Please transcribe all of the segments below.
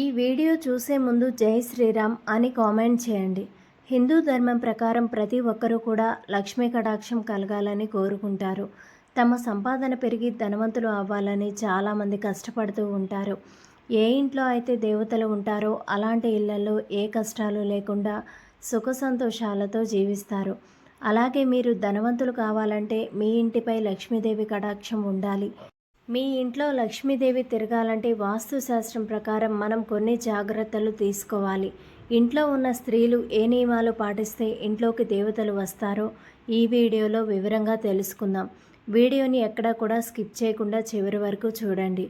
ఈ వీడియో చూసే ముందు జై శ్రీరామ్ అని కామెంట్ చేయండి. హిందూ ధర్మం ప్రకారం ప్రతి ఒక్కరూ కూడా లక్ష్మీ కటాక్షం కలగాలని కోరుకుంటారు. తమ సంపాదన పెరిగి ధనవంతులు అవ్వాలని చాలామంది కష్టపడుతూ ఉంటారు. ఏ ఇంట్లో అయితే దేవతలు ఉంటారో అలాంటి ఇళ్ళలో ఏ కష్టాలు లేకుండా సుఖ సంతోషాలతో జీవిస్తారు. అలాగే మీరు ధనవంతులు కావాలంటే మీ ఇంటిపై లక్ష్మీదేవి కటాక్షం ఉండాలి. మీ ఇంట్లో లక్ష్మీదేవి తిరగాలంటే వాస్తుశాస్త్రం ప్రకారం మనం కొన్ని జాగ్రత్తలు తీసుకోవాలి. ఇంట్లో ఉన్న స్త్రీలు ఏ నియమాలు పాటిస్తే ఇంట్లోకి దేవతలు వస్తారో ఈ వీడియోలో వివరంగా తెలుసుకుందాం. వీడియోని ఎక్కడా కూడా స్కిప్ చేయకుండా చివరి వరకు చూడండి.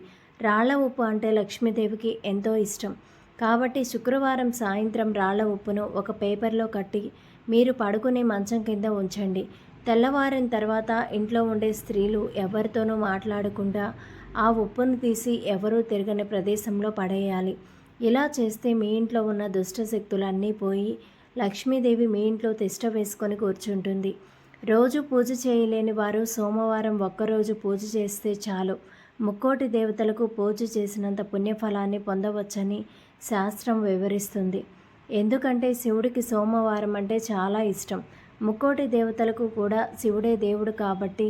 రాళ్ళ ఉప్పు అంటే లక్ష్మీదేవికి ఎంతో ఇష్టం. కాబట్టి శుక్రవారం సాయంత్రం రాళ్ళ ఉప్పును ఒక పేపర్లో కట్టి మీరు పడుకునే మంచం కింద ఉంచండి. తెల్లవారిన తర్వాత ఇంట్లో ఉండే స్త్రీలు ఎవరితోనూ మాట్లాడకుండా ఆ ఉప్పును తీసి ఎవరూ తిరగని ప్రదేశంలో పడేయాలి. ఇలా చేస్తే మీ ఇంట్లో ఉన్న దుష్టశక్తులన్నీ పోయి లక్ష్మీదేవి మీ ఇంట్లో తిష్ట వేసుకొని కూర్చుంటుంది. రోజు పూజ చేయలేని వారు సోమవారం ఒక్కరోజు పూజ చేస్తే చాలు. ముక్కోటి దేవతలకు పూజ చేసినంత పుణ్యఫలాన్ని పొందవచ్చని శాస్త్రం వివరిస్తుంది. ఎందుకంటే శివుడికి సోమవారం అంటే చాలా ఇష్టం. ముక్కోటి దేవతలకు కూడా శివుడే దేవుడు కాబట్టి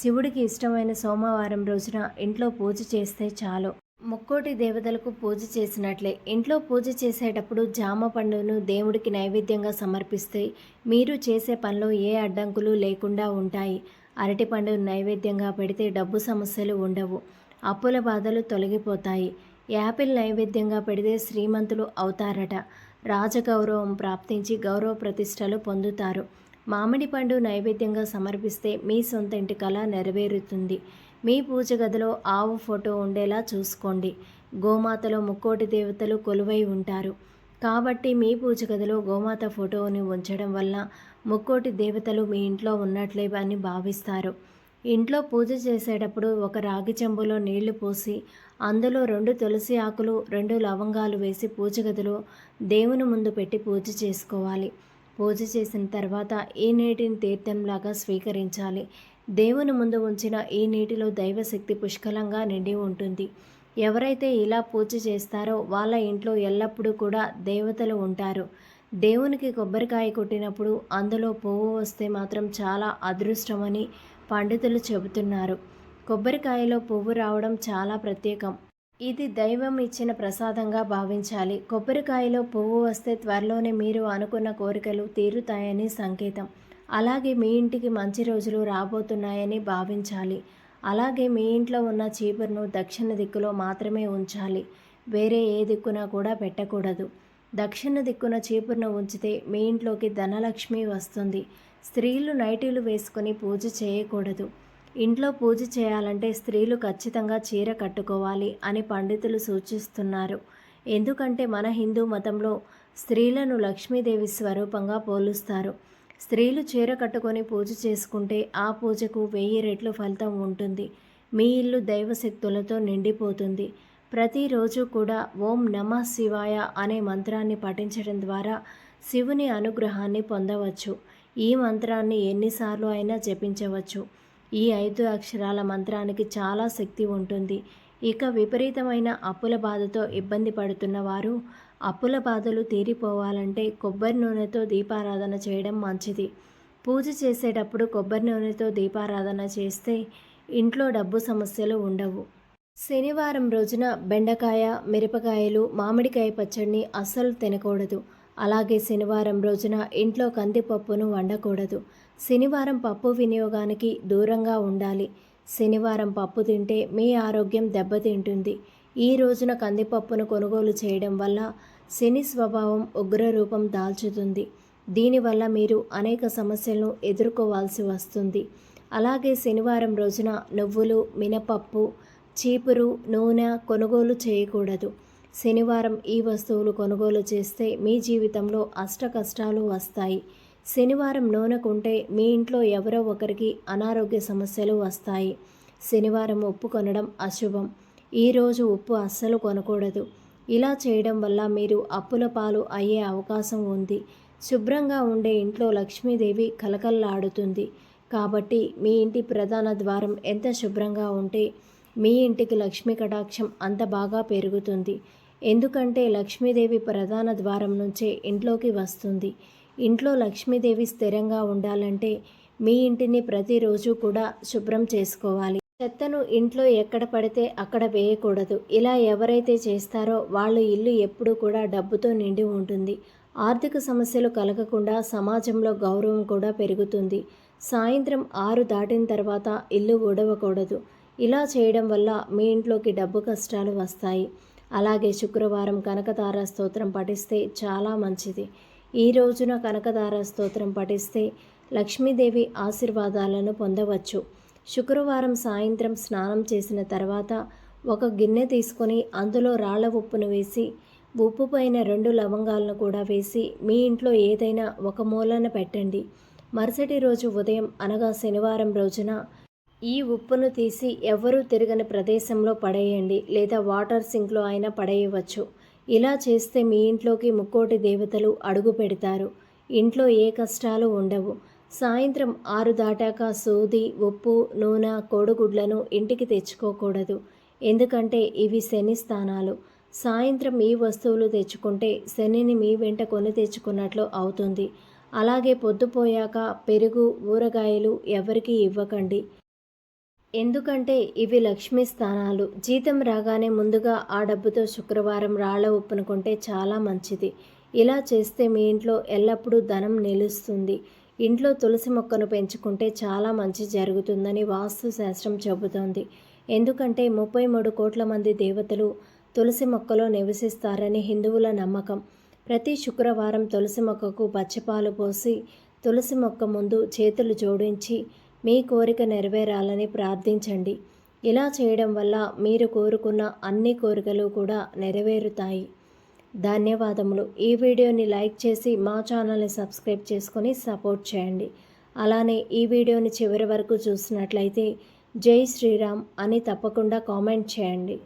శివుడికి ఇష్టమైన సోమవారం రోజున ఇంట్లో పూజ చేస్తే చాలు. ముక్కోటి దేవతలకు పూజ చేసినట్లే. ఇంట్లో పూజ చేసేటప్పుడు జామ పండును దేవుడికి నైవేద్యంగా సమర్పిస్తే మీరు చేసే పనిలో ఏ అడ్డంకులు లేకుండా ఉంటాయి. అరటిపండు నైవేద్యంగా పెడితే డబ్బు సమస్యలు ఉండవు. అప్పుల బాధలు తొలగిపోతాయి. యాపిల్ నైవేద్యంగా పెడితే శ్రీమంతులు అవుతారట. రాజగౌరవం ప్రాప్తించి గౌరవ ప్రతిష్టలు పొందుతారు. మామిడి పండు నైవేద్యంగా సమర్పిస్తే మీ సొంత ఇంటి కళ నెరవేరుతుంది. మీ పూజ గదిలో ఆవు ఫోటో ఉండేలా చూసుకోండి. గోమాతలో ముక్కోటి దేవతలు కొలువై ఉంటారు. కాబట్టి మీ పూజ గదిలో గోమాత ఫోటోని ఉంచడం వల్ల ముక్కోటి దేవతలు మీ ఇంట్లో ఉన్నట్లే అని భావిస్తారు. ఇంట్లో పూజ చేసేటప్పుడు ఒక రాగి చెంబులో నీళ్ళు పోసి అందులో రెండు తులసి ఆకులు రెండు లవంగాలు వేసి పూజ గదిలో దేవుని ముందు పెట్టి పూజ చేసుకోవాలి. పూజ చేసిన తర్వాత ఈ నీటిని తీర్థంలాగా స్వీకరించాలి. దేవుని ముందు ఉంచిన ఈ నీటిలో దైవశక్తి పుష్కలంగా నిండి ఉంటుంది. ఎవరైతే ఇలా పూజ చేస్తారో వాళ్ళ ఇంట్లో ఎల్లప్పుడూ కూడా దేవతలు ఉంటారు. దేవునికి కొబ్బరికాయ కొట్టినప్పుడు అందులో పువ్వు వస్తే మాత్రం చాలా అదృష్టమని పండితులు చెబుతున్నారు. కొబ్బరికాయలో పువ్వు రావడం చాలా ప్రత్యేకం. ఇది దైవం ఇచ్చిన ప్రసాదంగా భావించాలి. కొబ్బరికాయలో పువ్వు వస్తే త్వరలోనే మీరు అనుకున్న కోరికలు తీరుతాయని సంకేతం. అలాగే మీ ఇంటికి మంచి రోజులు రాబోతున్నాయని భావించాలి. అలాగే మీ ఇంట్లో ఉన్న చీపురును దక్షిణ దిక్కులో మాత్రమే ఉంచాలి. వేరే ఏ దిక్కున కూడా పెట్టకూడదు. దక్షిణ దిక్కున చీపురును ఉంచితే మీ ఇంట్లోకి ధనలక్ష్మి వస్తుంది. స్త్రీలు నైటీలు వేసుకొని పూజ చేయకూడదు. ఇంట్లో పూజ చేయాలంటే స్త్రీలు ఖచ్చితంగా చీర కట్టుకోవాలి అని పండితులు సూచిస్తున్నారు. ఎందుకంటే మన హిందూ మతంలో స్త్రీలను లక్ష్మీదేవి స్వరూపంగా పోలుస్తారు. స్త్రీలు చీర కట్టుకొని పూజ చేసుకుంటే ఆ పూజకు వెయ్యి రెట్లు ఫలితం ఉంటుంది. మీ ఇల్లు దైవశక్తులతో నిండిపోతుంది. ప్రతిరోజు కూడా ఓం నమ శివాయ అనే మంత్రాన్ని పఠించడం ద్వారా శివుని అనుగ్రహాన్ని పొందవచ్చు. ఈ మంత్రాన్ని ఎన్నిసార్లు అయినా జపించవచ్చు. ఈ ఐదు అక్షరాల మంత్రానికి చాలా శక్తి ఉంటుంది. ఇక విపరీతమైన అప్పుల బాధతో ఇబ్బంది పడుతున్న వారు అప్పుల బాధలు తీరిపోవాలంటే కొబ్బరి నూనెతో దీపారాధన చేయడం మంచిది. పూజ చేసేటప్పుడు కొబ్బరి నూనెతో దీపారాధన చేస్తే ఇంట్లో డబ్బు సమస్యలు ఉండవు. శనివారం రోజున బెండకాయ మిరపకాయలు మామిడికాయ పచ్చడిని అస్సలు తినకూడదు. అలాగే శనివారం రోజున ఇంట్లో కందిపప్పును వండకూడదు. శనివారం పప్పు వినియోగానికి దూరంగా ఉండాలి. శనివారం పప్పు తింటే మీ ఆరోగ్యం దెబ్బతింటుంది. ఈ రోజున కందిపప్పును కొనుగోలు చేయడం వల్ల శని స్వభావం ఉగ్ర రూపం దాల్చుతుంది. దీనివల్ల మీరు అనేక సమస్యలను ఎదుర్కోవాల్సి వస్తుంది. అలాగే శనివారం రోజున నువ్వులు మినపప్పు చీపురు నూనె కొనుగోలు చేయకూడదు. శనివారం ఈ వస్తువులు కొనుగోలు చేస్తే మీ జీవితంలో అష్ట కష్టాలు వస్తాయి. శనివారం నూనె కొంటే మీ ఇంట్లో ఎవరో ఒకరికి అనారోగ్య సమస్యలు వస్తాయి. శనివారం ఉప్పు కొనడం అశుభం. ఈరోజు ఉప్పు అస్సలు కొనకూడదు. ఇలా చేయడం వల్ల మీరు అప్పుల పాలు అయ్యే అవకాశం ఉంది. శుభ్రంగా ఉండే ఇంట్లో లక్ష్మీదేవి కలకల్లాడుతుంది. కాబట్టి మీ ఇంటి ప్రధాన ద్వారం ఎంత శుభ్రంగా ఉంటే మీ ఇంటికి లక్ష్మీ కటాక్షం అంత బాగా పెరుగుతుంది. ఎందుకంటే లక్ష్మీదేవి ప్రధాన ద్వారం నుంచే ఇంట్లోకి వస్తుంది. ఇంట్లో లక్ష్మీదేవి స్థిరంగా ఉండాలంటే మీ ఇంటిని ప్రతిరోజు కూడా శుభ్రం చేసుకోవాలి. చెత్తను ఇంట్లో ఎక్కడ పడితే అక్కడ వేయకూడదు. ఇలా ఎవరైతే చేస్తారో వాళ్ళ ఇల్లు ఎప్పుడూ కూడా డబ్బుతో నిండి ఉంటుంది. ఆర్థిక సమస్యలు కలగకుండా సమాజంలో గౌరవం కూడా పెరుగుతుంది. సాయంత్రం ఆరు దాటిన తర్వాత ఇల్లు ఊడవకూడదు. ఇలా చేయడం వల్ల మీ ఇంట్లోకి డబ్బు కష్టాలు వస్తాయి. అలాగే శుక్రవారం కనకదార స్తోత్రం పఠిస్తే చాలా మంచిది. ఈ రోజున కనకదార స్తోత్రం పఠిస్తే లక్ష్మీదేవి ఆశీర్వాదాలను పొందవచ్చు. శుక్రవారం సాయంత్రం స్నానం చేసిన తర్వాత ఒక గిన్నె తీసుకొని అందులో రాళ్ళ ఉప్పును వేసి ఉప్పు పైన రెండు లవంగాలను కూడా వేసి మీ ఇంట్లో ఏదైనా ఒక మూలన పెట్టండి. మరుసటి రోజు ఉదయం అనగా శనివారం రోజున ఈ ఉప్పును తీసి ఎవరూ తిరగని ప్రదేశంలో పడేయండి లేదా వాటర్ సింక్లో అయినా పడేయవచ్చు. ఇలా చేస్తే మీ ఇంట్లోకి ముక్కోటి దేవతలు అడుగు పెడతారు. ఇంట్లో ఏ కష్టాలు ఉండవు. సాయంత్రం ఆరు దాటాక సూది ఉప్పు నూనె కోడిగుడ్లను ఇంటికి తెచ్చుకోకూడదు. ఎందుకంటే ఇవి శని స్థానాలు. సాయంత్రం ఈ వస్తువులు తెచ్చుకుంటే శనిని మీ వెంట కొని తెచ్చుకున్నట్లు అవుతుంది. అలాగే పొద్దుపోయాక పెరుగు ఊరగాయలు ఎవరికీ ఇవ్వకండి. ఎందుకంటే ఇవి లక్ష్మీ స్థానాలు. జీతం రాగానే ముందుగా ఆ డబ్బుతో శుక్రవారం రాళ్ళ ఉప్పునుకుంటే చాలా మంచిది. ఇలా చేస్తే మీ ఇంట్లో ఎల్లప్పుడూ ధనం నిలుస్తుంది. ఇంట్లో తులసి మొక్కను పెంచుకుంటే చాలా మంచి జరుగుతుందని వాస్తు శాస్త్రం చెబుతోంది. ఎందుకంటే ముప్పై మూడు కోట్ల మంది దేవతలు తులసి మొక్కలో నివసిస్తారని హిందువుల నమ్మకం. ప్రతి శుక్రవారం తులసి మొక్కకు పచ్చిపాలు పోసి తులసి మొక్క ముందు చేతులు జోడించి మీ కోరిక నెరవేరాలని ప్రార్థించండి. ఇలా చేయడం వల్ల మీరు కోరుకున్న అన్ని కోరికలు కూడా నెరవేరుతాయి. ధన్యవాదములు. ఈ వీడియోని లైక్ చేసి మా ఛానల్ని సబ్స్క్రైబ్ చేసుకొని సపోర్ట్ చేయండి. అలానే ఈ వీడియోని చివరి వరకు చూసినట్లయితే జై శ్రీరామ్ అని తప్పకుండా కామెంట్ చేయండి.